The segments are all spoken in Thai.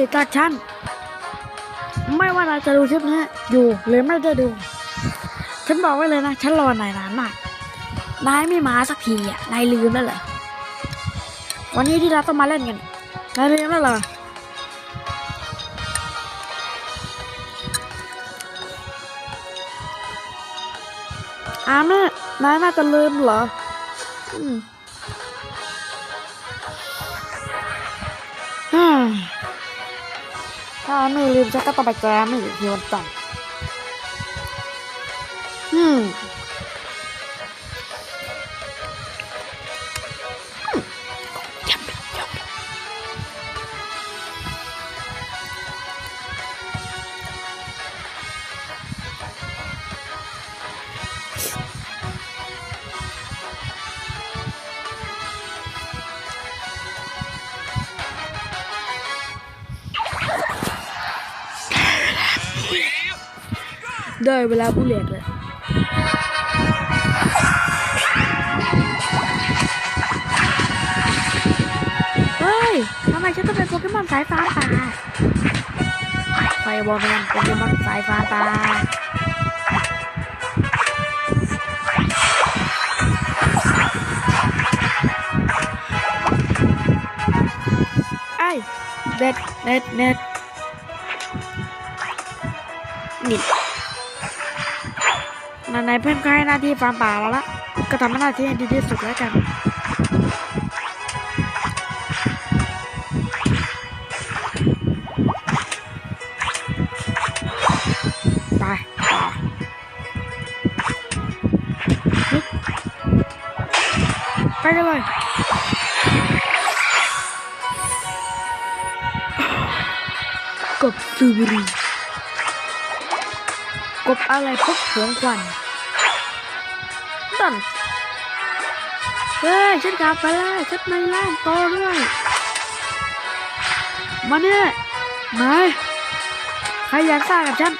ดิจากฉัน ไม่ว่านายจะดูคลิปนี้อยู่หรือไม่ได้ดู ฉันบอกไว้เลยนะ ฉันรอนายนานมาก นายไม่มาสักทีอะ นายลืมแล้วเหรอ วันนี้ที่เราต้องมาเล่นกัน นายลืมแล้วเหรออาแม่นายน่าจะลืมเหรอ อืม ถ้าไม่ลืมฉันก็ต้องไปแจมไม่อีกทีวันจันทร์อืม ได้เวลาผู้เรียนเลยเฮ้ยทำไมฉันต้องเป็นโปเกมอนสายฟ้าป่าไฟบอลแมนโปเกมอนสายฟ้าป่าไอ้เด็ดเด็ดเด็ดนี่ นายเพื่อนก็ให้หน้าที่ฟาร์มป่าแล้วละก็ทำหน้าที่ให้ดีที่สุดแล้วกันไปไปกันเลยกบซูบุรีกบอะไรพวกหวงควัน ตันเฮ้ยฉันกลับไปแล้วฉันในร่างโตด้วยมาเนี่ยมาใครอยากสร้างกับฉัน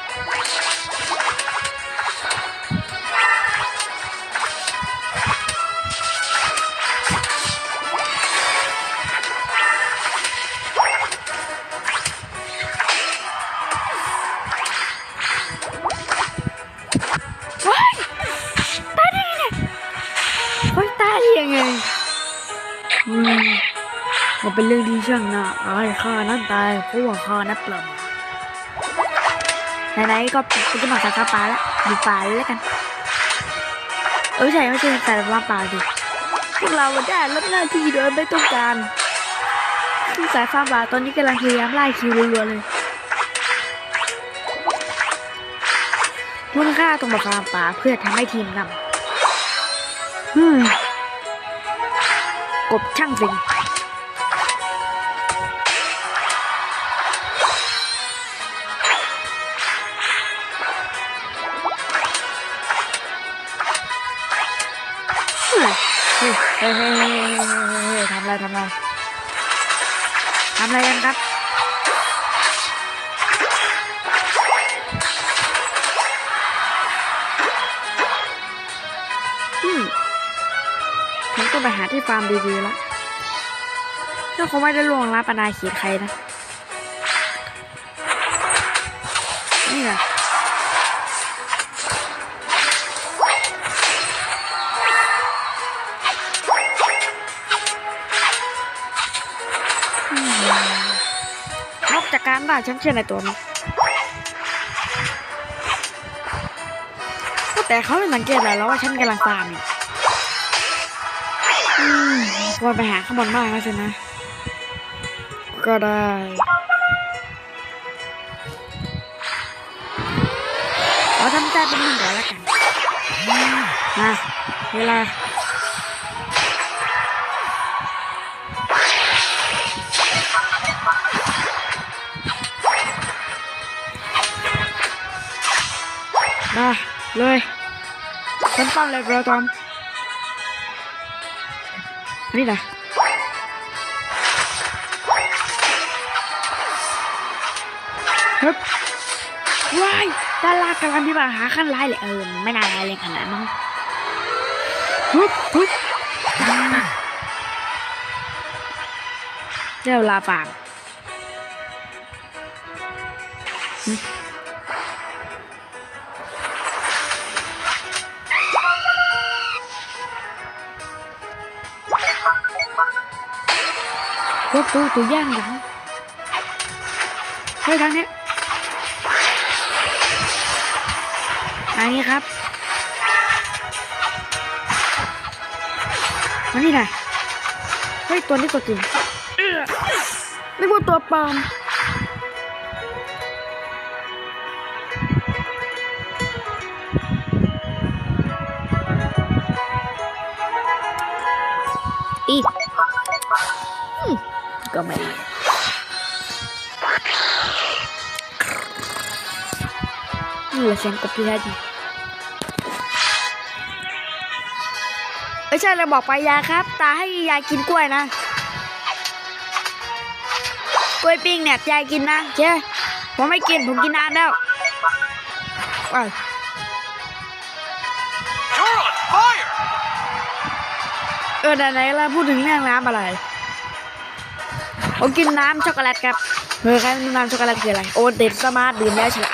เป็นเรื่องที่ช่างน่าอายข้านั้นตายเพราะว่าข้านับประมาทไหนๆก็เป็นจะมาสาขาป่าแล้วดูป่าแล้วกัน เออใช่ไม่ใช่แต่ว่าป่าดิพวกเราได้รับหน้าที่โดยไม่ต้องการซึ่งสายฟ้าป่าตอนนี้กำลังพยายามไล่คิวรัวๆเลยมุ่งค่าตรงมาฟาร์มป่าเพื่อทำให้ทีมนำฮึมกบช่างสิง เฮ้ยเฮ้ยเฮ้ยเฮ้เฮ้ทำอะไรทำอะไรทำอะไรกันครับอืมฉันก็ไปหาที่ฟาร์มดีๆแล้วก็คงไม่ได้ล่วงลับอนาเขียใครนะ ฉันเชื่อในตัวมันแต่เขาไม่สังเกตเลยแล้วว่าฉันกำลังฟามอยู่ควรไปหาข้างบนบ้างแล้วสินะ ก็ได้เราทำใจเป็นหนึ่งก่อนแล้วกันมาเวลา เลยฉันปั้นเลยเราทำนี่นะฮึบว้ายดารากำลังที่มาหาขั้นร้ายเลยเออไม่น่าร้ายเลยขนาดนั้นฮึบฮึบได้เวลาฟาร์ม พวกตัวตัวย่างหลังเฮ้ยทางเนี้อันนี้ครับมานี่หน่อยเฮ้ยตัวนี้ตัวจริงนี่ว่าตัวปลอม ก็ไม่นี่แหละเสียงกบที่แท้จริงไม่ใช่เราบอกไปยาครับ ตาให้ยายกินกล้วยนะกล้วยปิ้งเนี่ยยายกินนะเจ้ผมไม่กินผมกินนานแล้วไป You're on fire! เออไหนๆเราพูดถึงเรื่องน้ำอะไร ผมกินน้ำช็อกโกแลตครับเฮ้ยใครไม่รู้น้ำช็อกโกแลตคืออะไร โอเด็ดสมาร์ทดื่มได้ใช่ไหม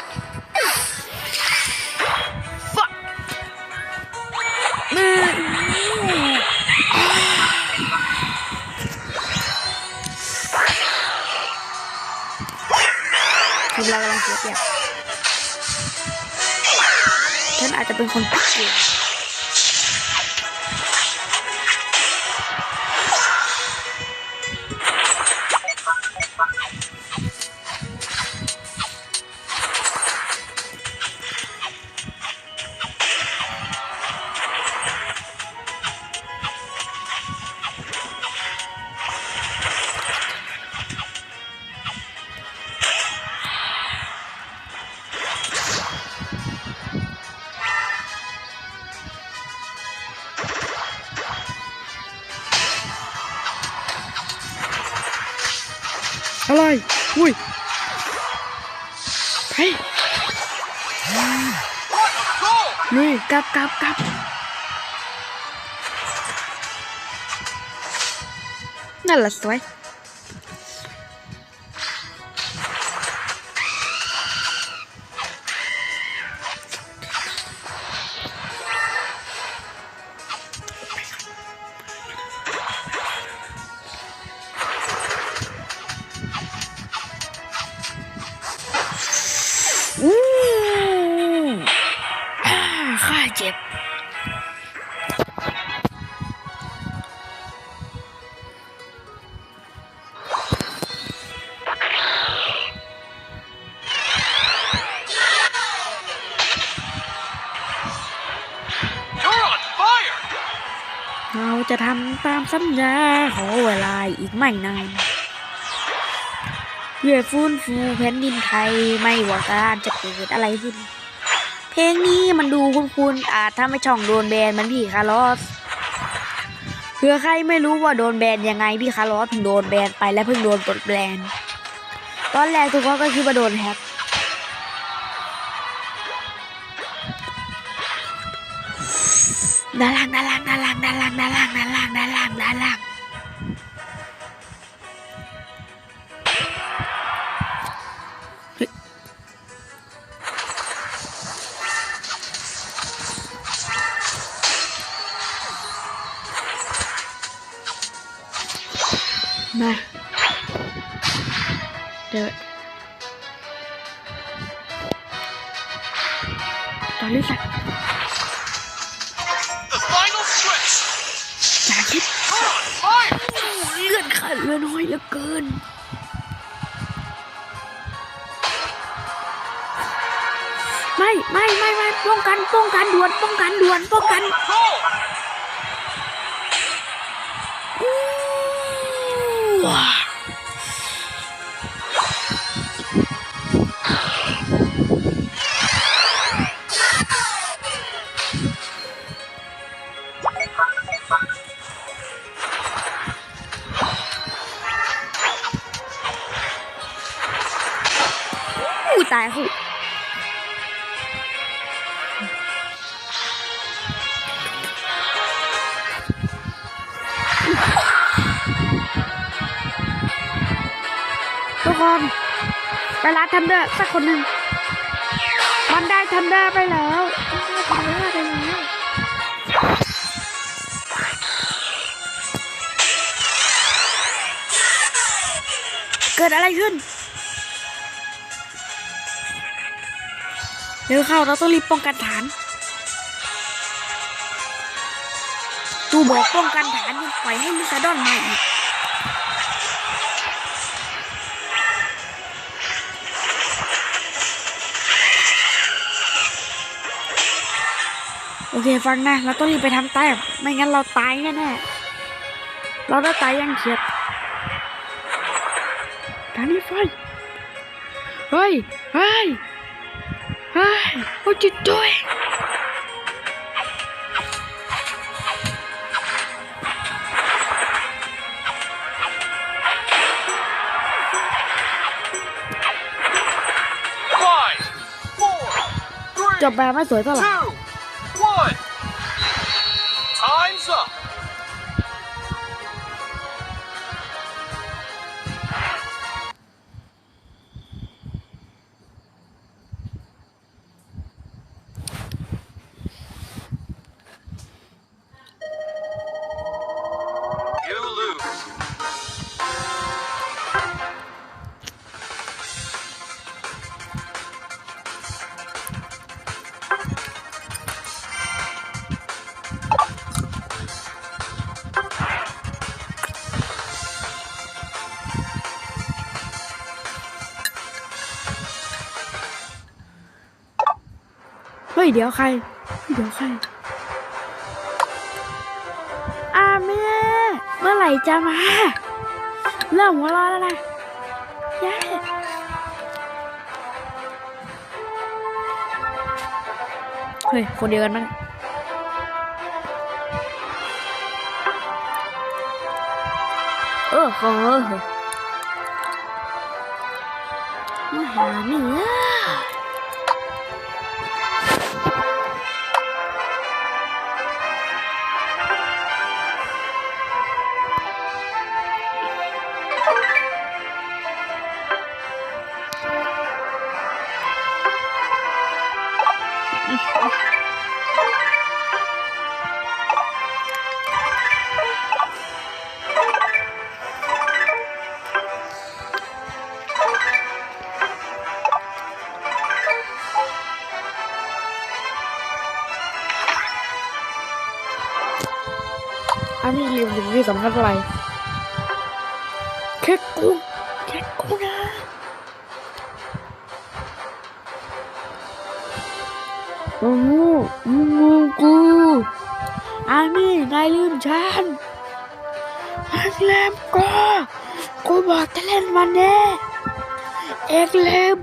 cắp. Nó là xoay สัญญาขอเวลาอีกไม่นานเพื่อฟื้นฟูแผ่นดินไทยไม่ว่าการจะเกิดอะไรขึ้น เพลงนี้มันดูคุ้นๆอาจทำให้ช่องโดนแบนมันพี่คาร์ลอสเผื่อใครไม่รู้ว่าโดนแบนยังไงพี่คาร์ลอสเพิ่งโดนแบนไปและเพิ่งโดนปลดแบนตอนแรกทุกคนก็คิดว่าโดนแฮกด้านล่างด้านล่างด้านล่างด้านล่างด้านล่างด้ ลื่อน้อยเหลือเกิน ไม่ไม่ไม่ไม่ป้องกันป้องกันด่วนป้องกันด่วนป้องกันว้า ไปร้านทันเดอร์สักคนหนึ่งมันได้ทันเดอร์ไปแล้วมันได้ทันเดอร์ไปแล้วเกิดอะไรขึ้น เร็วเข้าเราต้องรีบป้องกันฐาน ตูบอกป้องกันฐานยังปล่อยให้ลิซาดอนมาอีก เคฟังนะ เราต้องรีบไปทำแต้มไม่งั้นเราตายแน่ๆเราได้ตายอยังเฉียดทางนี้ไฟเฮ้ยเฮ้ยเฮ้ย what you doing Five, four, จ three, บแบบไม่สวยเท่าไหร่ เฮ้ย เดี๋ยวใคร เดี๋ยวใครอาแม่ เมื่อไหร่จะมา เริ่มหัวร้อนแล้วนะย้เฮ้ย คนเดียวกันมั้งเออขอเหอะมาหานี่อ่ อันนี้ลืมสิ่งที่สำคัญอะไร เอ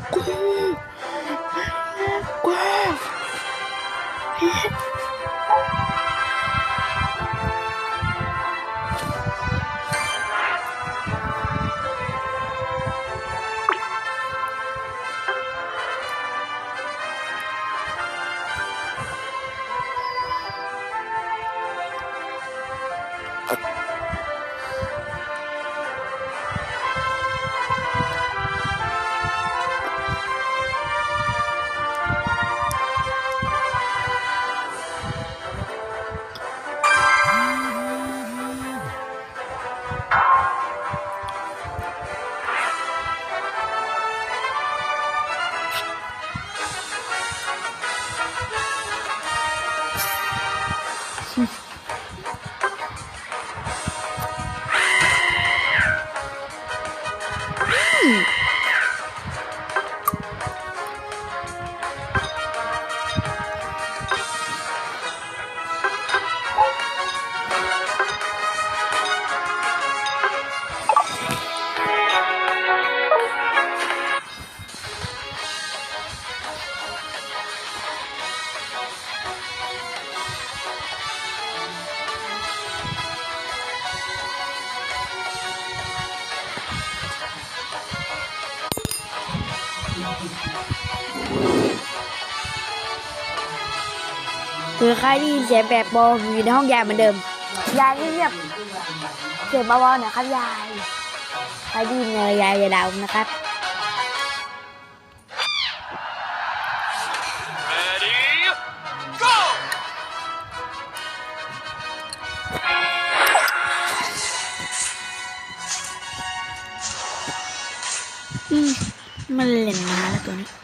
สียงแบบบอลอยู่ในห้องยายเหมือนเดิม ยายเงียบเสียงเบอลหน่อยครับยายไปดีเลยยายอย่าดาวนะครับมันเล่นมาแล้วตัวนี้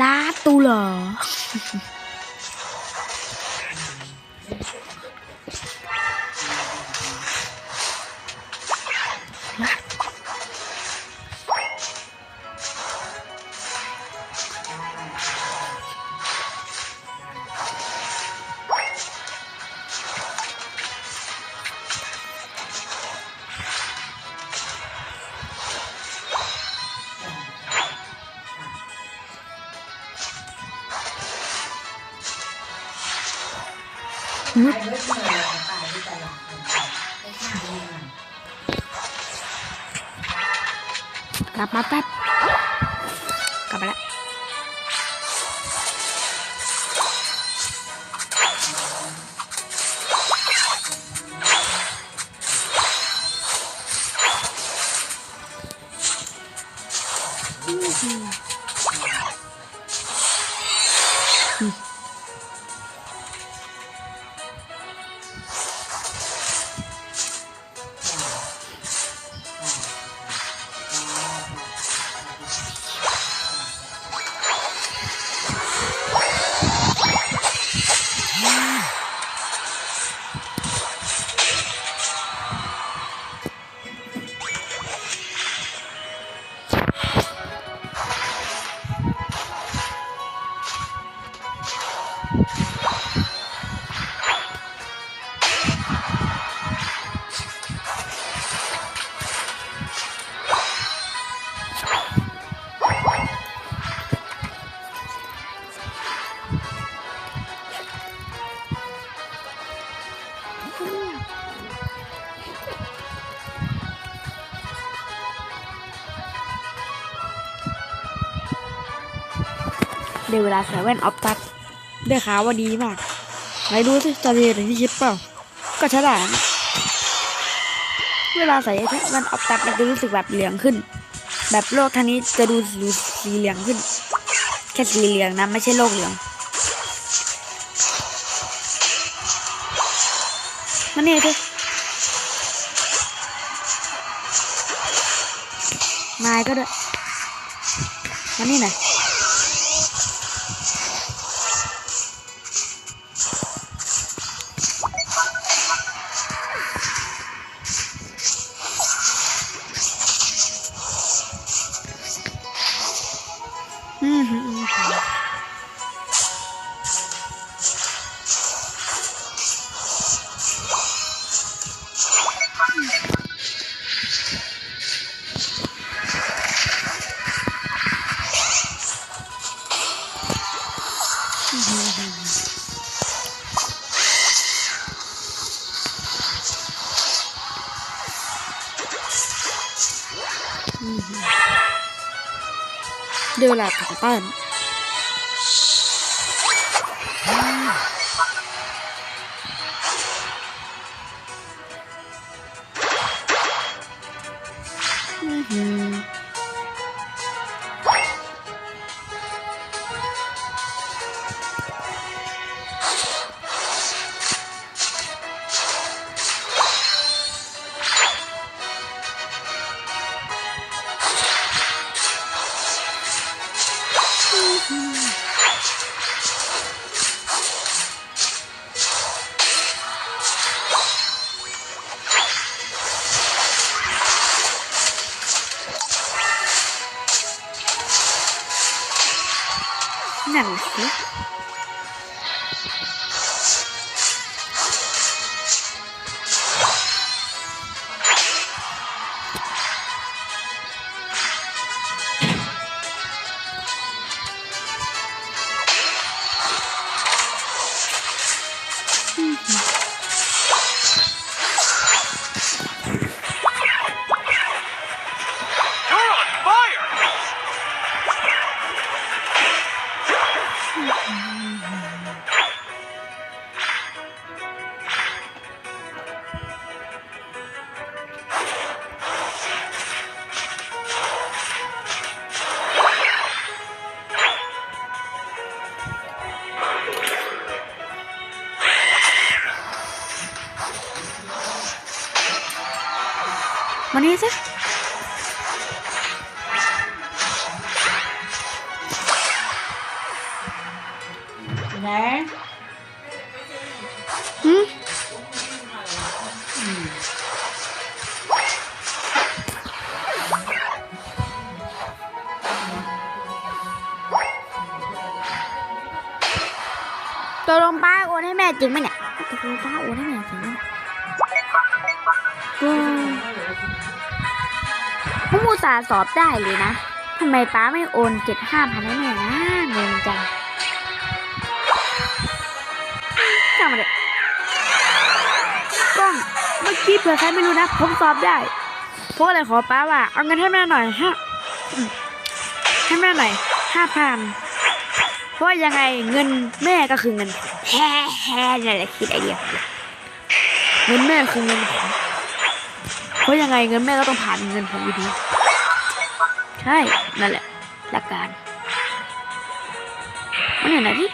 ลาตู เหรอกลับ มาแป๊บกลับมาแล้วเดี๋ยวเวลาใส่แว่นออฟตัดได้ข่าวว่าดีมากไหนดูสิจะเรียนอย่างที่คิดเปล่า ก็ใช่ได้นะเวลาใส่แว่นออฟตัดมันจะรู้สึกแบบเหลืองขึ้น แบบโลกทางนี้จะดูสีสีเหลืองขึ้น แค่สีเหลืองนะไม่ใช่โลกเหลืองมาเนี่ยเถอะนายก็ด้วยมานี่หน เดี๋ย ตกลงป้าโอนให้แม่จริงไหมเนี่ยตกลงป้าโอนให้แม่จริงไหมเนี่ยอืมผมอุตส่าสอบได้เลยนะทำไมป้าไม่โอนเจ็ดห้าพันให้แม่นะงงจังจำมาเลยกล้องเมื่อกี้เผื่อใครไม่รู้นะผมสอบได้เพราะอะไรขอป้าว่าเอาเงินให้แม่หน่อยฮะให้แม่หน่อยห้าพัน เพราะยังไงเงินแม่ก็คือเงินแฮ่แฮ่นี่นแหละคิดไอเดียเงินแม่คือเงินผมเพราะยังไงเงินแม่ก็ต้องผ่านเงินผมอยู่ดีใช่นั่นแหละหลักการมันเห็นไหนพี่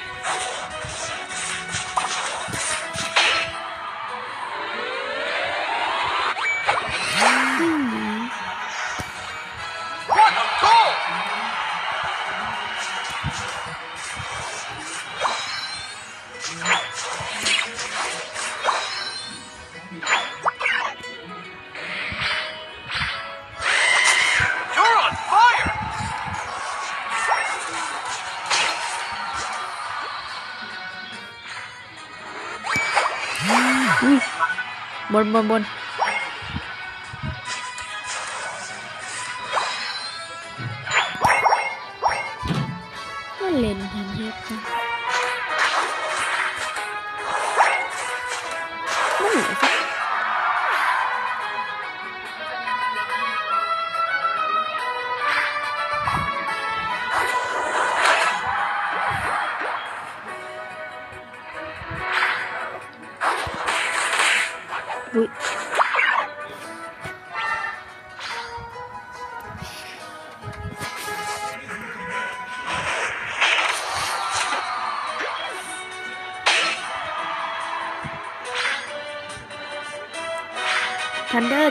บนบนบนก็เล่น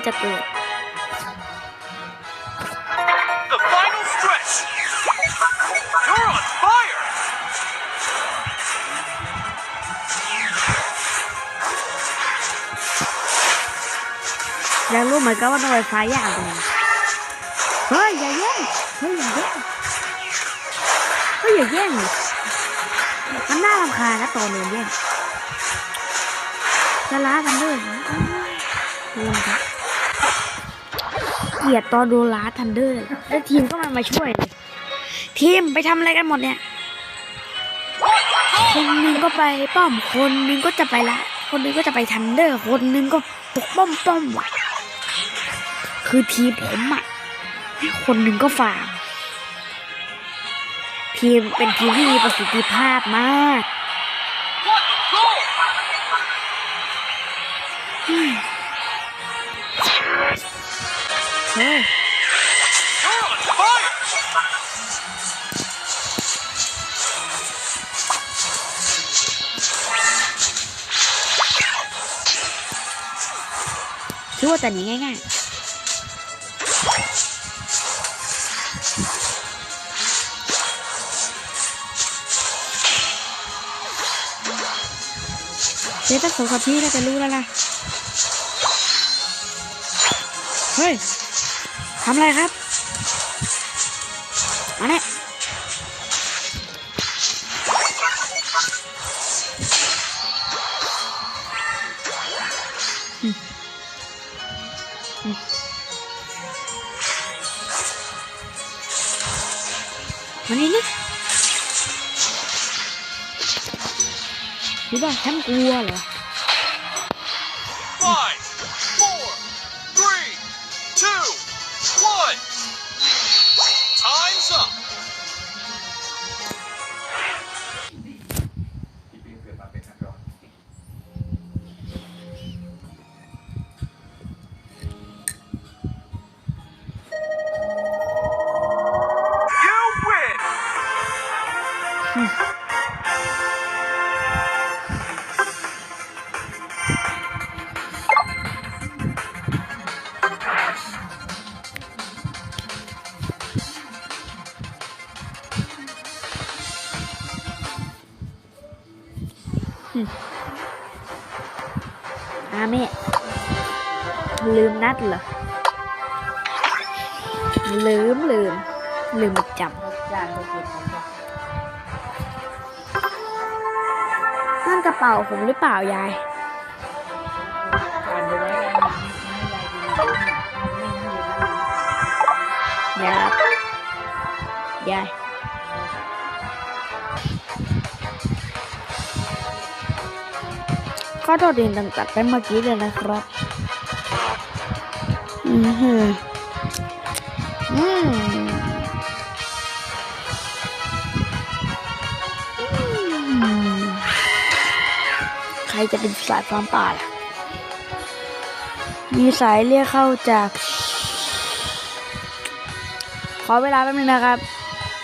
จะเกิด The final stretch! You're on fire! อยากรู้เหมือนกันว่าต้องไฟฟ้ายากเป็นไงเฮ้ยอย่าแย่งเฮ้ยอย่าแย่งเฮ้ยอย่าแย่งดิมันน่ารำคาญนะตอนโดนแย่งจะล้ากันด้วยนะโอ้ยโดนครับ เกลียดตอนโดลาทันเดอร์เลยแล้วทีมก็มามาช่วย ทีมไปทำอะไรกันหมดเนี่ย คนหนึงก็ไปป้อม คนหนึงก็จะไปละ คนหนึงก็จะไปทันเดอร์ คนหนึงก็ปกป้อมป้อมว่ะ คือทีมผมอะ คนหนึ่งก็ฝากทีมเป็นทีมที่มีประสิทธิภาพมาก เลคิดว่าแต่นี้ง่ายๆเจ๊ต้องสองกับพี่น่าจะรู้แล้วล่ะ เฮ้ยำอะไรครับ มาเนี่ยมานี่นี่คิดว่าฉันกลัวเหรอ ลืมลืมลืมประจำนั่นกระเป๋าผมหรือเปล่ายาย ยายยายข้อโดดเด่นตัดไปเมื่อกี้เลยนะครับ อือฮึ อืมใครจะเป็นสายความป่าล่ะ มีสายเรียกเข้าจาก ขอเวลาแป๊บนึงนะครับ